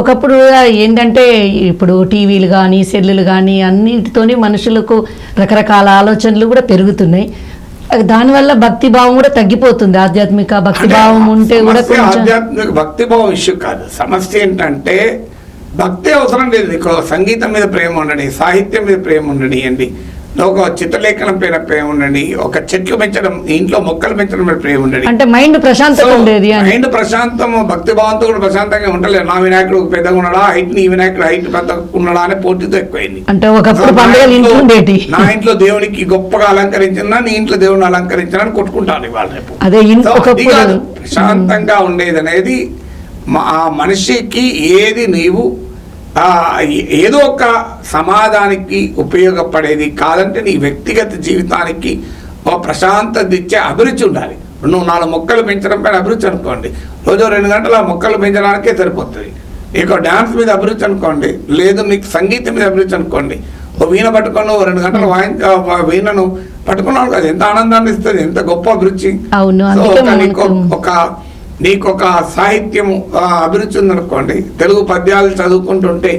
ఒకప్పుడు ఏంటంటే ఇప్పుడు టీవీలు కానీ సెల్లులు కానీ అన్నిటితోని మనుషులకు రకరకాల ఆలోచనలు కూడా పెరుగుతున్నాయి. దానివల్ల భక్తి భావం కూడా తగ్గిపోతుంది. ఆధ్యాత్మిక భక్తి భావం ఉంటే కూడా ఆధ్యాత్మిక భక్తిభావం ఇష్యూ కాదు. సమస్య ఏంటంటే భక్తి అవసరం లేదు. సంగీతం మీద ప్రేమ ఉండని సాహిత్యం మీద ప్రేమ ఉండనియండి. ఒక చిత్రలేఖనం పైన ప్రేమ ఉండండి ఒక చెట్లు పెంచడం ఇంట్లో మొక్కలు పెంచడం మీద ప్రేమ ఉండండి. అంటే మైండ్ ప్రశాంతత ఉండేది మైండ్ ప్రశాంతం భక్తి భావంతో కూడా ప్రశాంతంగా ఉండలేదు నా వినాయకుడు పెద్దగా ఉన్నాడా హైట్ నీ వినాయకుడు హైట్ పెద్దగా ఉన్నాడా అనే పోటీతో ఎక్కువైంది. అంటే ఒకప్పుడు నా పండుగలు ఇంట్లో దేవునికి గొప్పగా అలంకరించినా నీ ఇంట్లో దేవుని అలంకరించినా అని కొట్టుకుంటాను ఇవాళ రేపు. అదే. ప్రశాంతంగా ఉండేది అనేది మా- ఆ మనిషికి ఏది నీవు ఏదో ఒక సమాజానికి ఉపయోగపడేది కాదంటే నీ వ్యక్తిగత జీవితానికి ఒక ప్రశాంతత ఇచ్చే అభిరుచి ఉండాలి. నువ్వు నాలుగు మొక్కలు పెంచడం పైన అభిరుచి అనుకోండి. రోజు రెండు గంటలు ఆ మొక్కలు పెంచడానికే సరిపోతుంది. నీకు డ్యాన్స్ మీద అభిరుచి అనుకోండి. లేదు నీకు సంగీతం మీద అభిరుచి అనుకోండి. ఓ వీణ పట్టుకొని ఓ రెండు గంటలు వాయించ ఆ వీణను పట్టుకున్నాడు కదా ఎంత ఆనందాన్ని ఇస్తుంది ఎంత గొప్ప అభిరుచి. ఒక నీకు ఒక నీకు ఒక సాహిత్యం ఆ, అభిరుచి ఉందనుకోండి తెలుగు పద్యాలు చదువుకుంటుంటే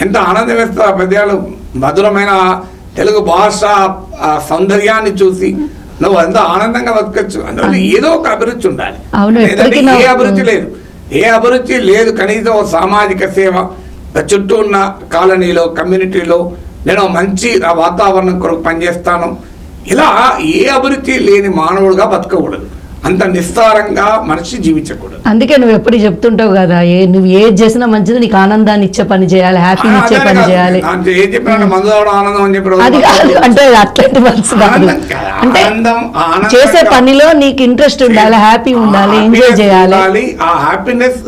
ఎంత ఆనందం వేస్తుంది ఆ పద్యాలు. మధురమైన తెలుగు భాష సౌందర్యాన్ని చూసి నువ్వు ఎంత ఆనందంగా బతకచ్చు. అందువల్ల ఏదో ఒక అభిరుచి ఉండాలి. ఏ అభిరుచి లేదు. ఏ అభిరుచి లేదు. కనీసం సామాజిక సేవ. చుట్టూ ఉన్న కాలనీలో కమ్యూనిటీలో నేను మంచి ఆ వాతావరణం కొరకు పనిచేస్తాను. ఇలా ఏ అభిరుచి లేని మానవుడుగా బతకకూడదు. అంత నిస్సారంగా మనిషి జీవించకూడదు అందుకే నువ్వు ఎప్పుడు చెప్తుంటావు కదా ఏ నువ్వు ఏది చేసినా మంచిది నీకు ఆనందాన్ని ఇచ్చే పని చేయాలి హ్యాపీని ఇచ్చే పని. చేయాలి నాకు ఏం చెప్పినా మందు తాగడం ఆనందం అని అది కాదు అంటే అట్లాంటి మనసు కాదు. అంటే చేసే పనిలో నీకు ఇంట్రెస్ట్ ఉండాలి హ్యాపీ ఉండాలి ఎంజాయ్ చేయాలి. ఆ హ్యాపీనెస్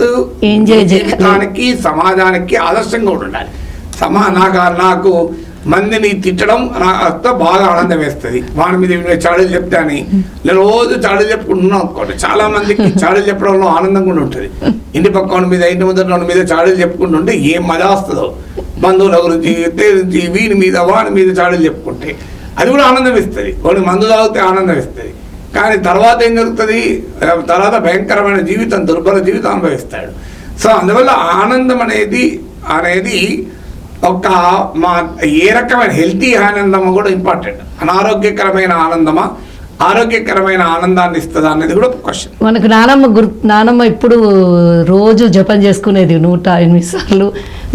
చేయాలి. జీవితానికి సమాజానికి ఆదర్శంగా కూడా ఉండాలి సమా నాకు నాకు మందిని తిట్టడం నాకు బాగా ఆనందం వేస్తుంది. వాడి మీద చాడీలు చెప్తే అని. నేను రోజు చాడీలు చెప్పుకుంటున్నాం అనుకోండి చాలా మందికి చాడీలు చెప్పడంలో ఆనందం కూడా ఉంటుంది. ఇంటి పక్క మీద ఇంటి ముందర వాడి మీద చాడీలు చెప్పుకుంటుంటే ఏం మజా వస్తుందో. బంధువుల గురించి గురించి వీని మీద వాడి మీద చాడీలు చెప్పుకుంటే అది కూడా ఆనందం ఇస్తుంది వాడి మందు తాగితే ఆనందం ఇస్తుంది కానీ తర్వాత ఏం జరుగుతుంది? తర్వాత భయంకరమైన జీవితం దుర్బల జీవితం అనుభవిస్తాడు. సో అందువల్ల ఆనందం అనేది అనేది ఒక మా ఏ రకమైన హెల్తీ ఆనందము కూడా ఇంపార్టెంట్. అనారోగ్యకరమైన ఆనందమా? ఆరోగ్యకరమైన ఆనందాన్ని ఇస్తుందా అనేది కూడా క్వశ్చన్ మనకు నానమ్మ గుర్ నానమ్మ ఇప్పుడు రోజు జపం చేసుకునేది నూట ఎనిమిది సార్లు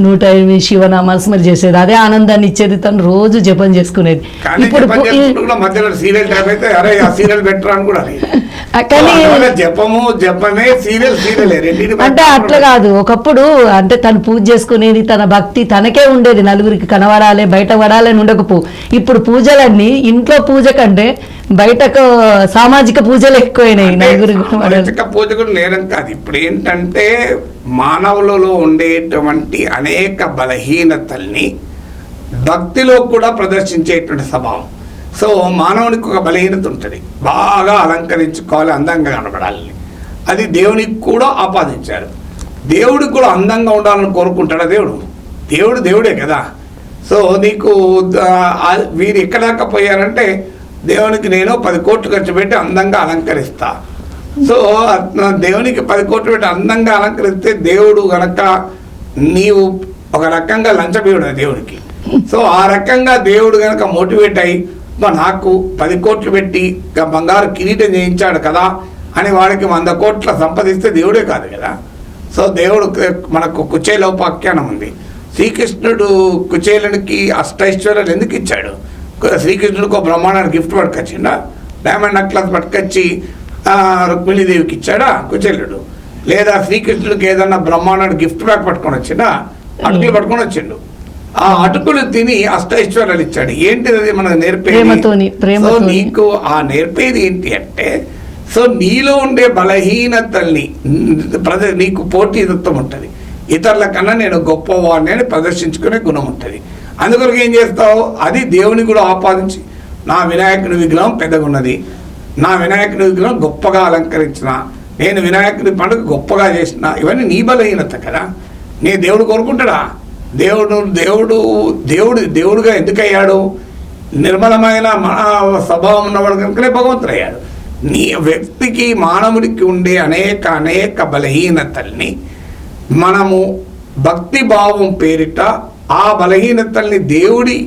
నూట ఎనిమిది శివనామాలు స్మరి చేసేది. అదే ఆనందాన్ని ఇచ్చేది తను రోజు జపం చేసుకునేది. కానీ ఇప్పుడు మధ్యలో సీరియల్ టైప్ అయితే అరే ఆ సీరియల్ బెటర్ అని కూడా కానీ జపము జపమే సీరియల్ సీరియల్. అంటే అట్లా కాదు. ఒకప్పుడు అంటే తను పూజ చేసుకునేది తన భక్తి తనకే ఉండేది. నలుగురికి కనబడాలి బయట పడాలి అని ఉండకపో. ఇప్పుడు పూజలన్నీ ఇంట్లో పూజ కంటే బయటకు సామాజిక పూజలు ఎక్కువైనాయి నలుగురికి కనబడాలి మానసిక పూజ కూడా నేరం కాదు. ఇప్పుడు ఏంటంటే మానవులలో ఉండేటువంటి అనేక బలహీనతల్ని భక్తిలో కూడా ప్రదర్శించేటువంటి స్వభావం. సో మానవునికి ఒక బలహీనత ఉంటుంది. బాగా అలంకరించుకోవాలి అందంగా కనబడాలి అది దేవునికి కూడా ఆపాదించారు. దేవుడికి కూడా అందంగా ఉండాలని కోరుకుంటాడా దేవుడు? దేవుడు దేవుడే కదా. సో నీకు వీరు ఎక్కడ దాకా పోయారంటే దేవునికి నేను పది కోట్లు ఖర్చు పెట్టి అందంగా అలంకరిస్తా. సో దేవునికి పది కోట్లు పెట్టి అందంగా అలంకరిస్తే దేవుడు గనక నీవు ఒక రకంగా లంచబీయుడు దేవుడికి సో ఆ రకంగా దేవుడు గనక మోటివేట్ అయ్యి నాకు పది కోట్లు పెట్టి బంగారు కిరీటం చేయించాడు కదా అని వాడికి వంద కోట్ల సంపదిస్తే దేవుడే కాదు కదా. సో దేవుడు మనకు కుచేలోపాఖ్యానం ఉంది. శ్రీకృష్ణుడు కుచేలునికి అష్టైశ్వర్యాలు ఎందుకు ఇచ్చాడు? శ్రీకృష్ణుడికి ఒక బ్రహ్మాండానికి గిఫ్ట్ పట్టుకొచ్చిండా. డైమండ్ నెక్లెస్ పట్టుకొచ్చి ఆ, రుక్మిణీదేవికి ఇచ్చాడా? కుచేలుడు లేదా శ్రీకృష్ణుడికి ఏదన్నా బ్రహ్మాండానికి గిఫ్ట్ బ్యాగ్ పట్టుకొని వచ్చిండా? అటుకులు పట్టుకొని వచ్చిండు. ఆ అటుకులు తిని అష్టైశ్వర్యాలు ఇచ్చాడు. ఏంటిది అది మనకు నేర్పేది? సో. నీకు ఆ నేర్పేది ఏంటి అంటే సో నీలో ఉండే బలహీనతల్ని ప్రద నీకు పోటీతత్వం ఉంటుంది. ఇతరుల కన్నా నేను గొప్పవాడిని అని ప్రదర్శించుకునే గుణం ఉంటుంది. అందుకొరకు ఏం చేస్తావు? అది దేవుని కూడా ఆపాదించి నా వినాయకుని విగ్రహం పెద్దగా ఉన్నది నా వినాయకుని విగ్రహం గొప్పగా అలంకరించిన నేను వినాయకుని పండుగ గొప్పగా చేసిన ఇవన్నీ నీ బలహీనత కదా. నీ దేవుడు కోరుకుంటాడా? దేవుడు దేవుడు దేవుడు దేవుడుగా ఎందుకయ్యాడు? నిర్మలమైన మన స్వభావం ఉన్నవాడు కనుకనే భగవంతుడు అయ్యాడు నీ వ్యక్తికి మానవుడికి ఉండే అనేక అనేక బలహీనతల్ని మనము భక్తి భావం పేరిట ఆ బలహీనతల్ని దేవుడి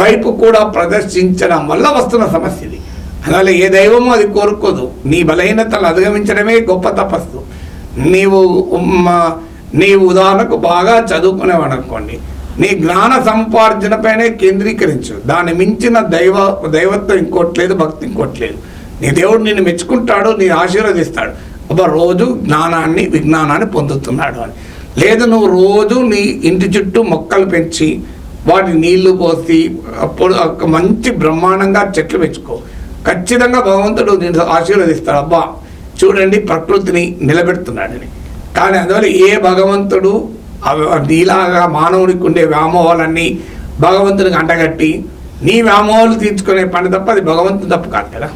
వైపు కూడా ప్రదర్శించడం వల్ల వస్తున్న సమస్య ఇది అందువల్ల ఏ దైవమో అది కోరుకోదు. నీ బలహీనతలు అధిగమించడమే గొప్ప తపస్సు. నీవు నీవు ఉదాహరణకు బాగా చదువుకునేవాడనుకోండి నీ జ్ఞాన సంపార్జనపైనే కేంద్రీకరించు. దాన్ని మించిన దైవ దైవత్వం ఇంకోట్లేదు భక్తి ఇంకోట్లేదు నీ దేవుడు నిన్ను మెచ్చుకుంటాడు నీ ఆశీర్వదిస్తాడు. ఒక రోజు జ్ఞానాన్ని విజ్ఞానాన్ని పొందుతున్నాడు అని. లేదు నువ్వు రోజు నీ ఇంటి చుట్టూ మొక్కలు పెంచి వాటి నీళ్ళు పోసి అప్పుడు ఒక మంచి బ్రహ్మాండంగా చెట్లు పెంచుకో. ఖచ్చితంగా భగవంతుడు నేను ఆశీర్వదిస్తాడు. అబ్బా చూడండి ప్రకృతిని నిలబెడుతున్నాడని కానీ అందువల్ల ఏ భగవంతుడు అవి- నీలాగా మానవుడికి ఉండే వ్యామోహాలన్నీ భగవంతునికి అంటగట్టి నీ వ్యామోహాలు తీర్చుకునే పని తప్ప అది భగవంతుని తప్పు కాదు కదా.